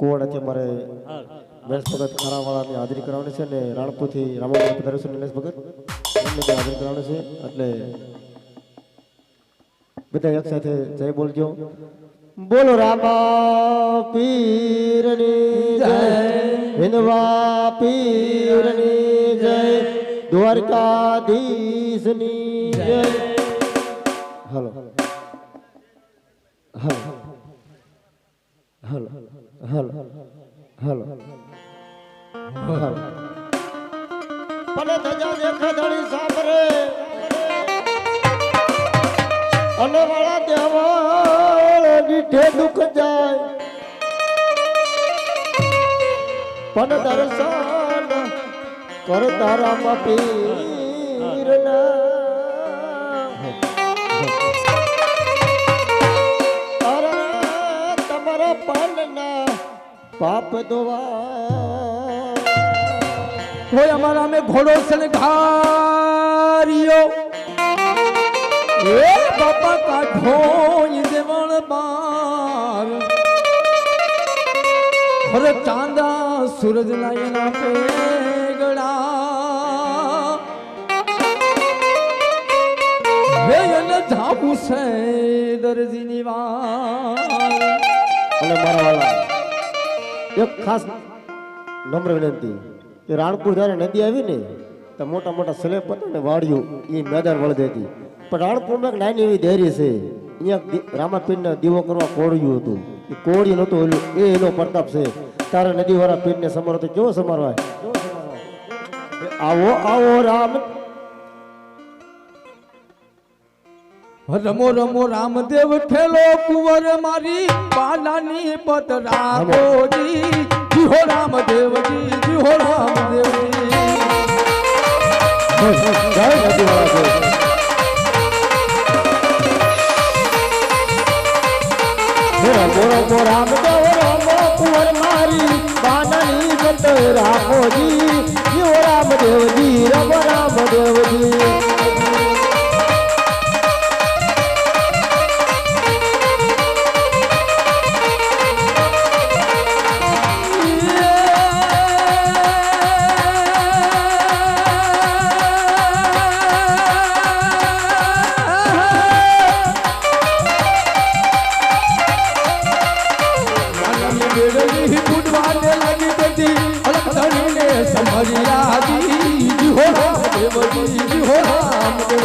Code છે મારે વેશ ભગત ખારાવાળાની હાજરી કરાવવાની છે અને રાણપુરથી રામાભાઈ પધારેશ્વર નિલેશ ભગત એમને હાજરી કરાવવાની છે. એટલે બધા એક સાથે જય બોલજો. બોલો રામા પીરની જય હિંદવા પીરની જય, દ્વારકાધીશની જય. હલો. હાલો. હાલો. હલો. હલો. ભલે ધજા દેખે ધણી સાંભળે. અને વાળા દેવાળ દીઠે દુખ જાય. પણ દર્શન કર તારા પીરના પાપ દોવા. કોઈ અમારા અમે ઘોડો ઘારિયો એ બાપા કાઢો દેવણ બાર. અરે ચાંદા સૂરજ લાઈના પેગડા. હે એને છે દરજીની વાર. અને એક ખાસ નમ્ર વિનંતી કે રાણપુર જ્યારે નદી આવી ને, તો મોટા મોટા સ્લેબ હતા ને વાડિયું એ મેદાન વળી હતી. પણ રાણપુરમાં એક નાની એવી ડેરી છે, અહીંયા રામાપીરને દીવો કરવા કોળિયું હતું. એ કોળી નહોતું, ઓલું એ એનો પ્રતાપ છે. તારે નદીવાળા પીરને સમારો તો કેવો સમારવાય? આવો આવો રામ રમો રમો રામદેવ ઠેલો કુંવર મારી બાલાની પત રાખોજી જીહો રામદેવજી જીહો રામદેવજી રમો રમો રામદેવ રમો કુંવર મારી બાલાની ગત રાખોજી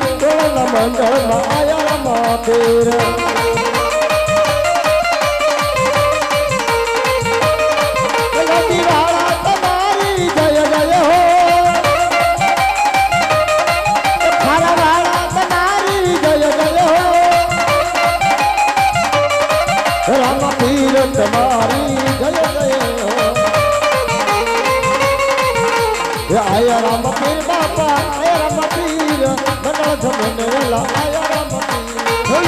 પીર મંગળ માયા માતેર રામ પીર તમારી જય જય આયા રામ પીર બાપા આયા રામ પીર મંડળ જમનેલા આયા રામ પીર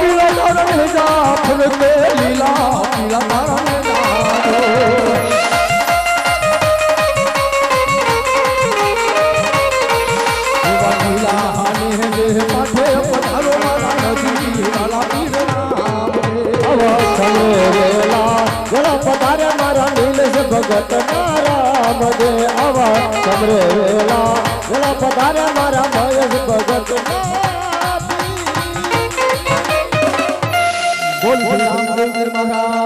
લીલા તારા જા ફૂલતે લીલા પીલા તારા જા લીલા હાને મધે આવા સમરે વેલા વેલા પધારે મારા મહેશ ભગત. બોલ બોલ મહારાજ.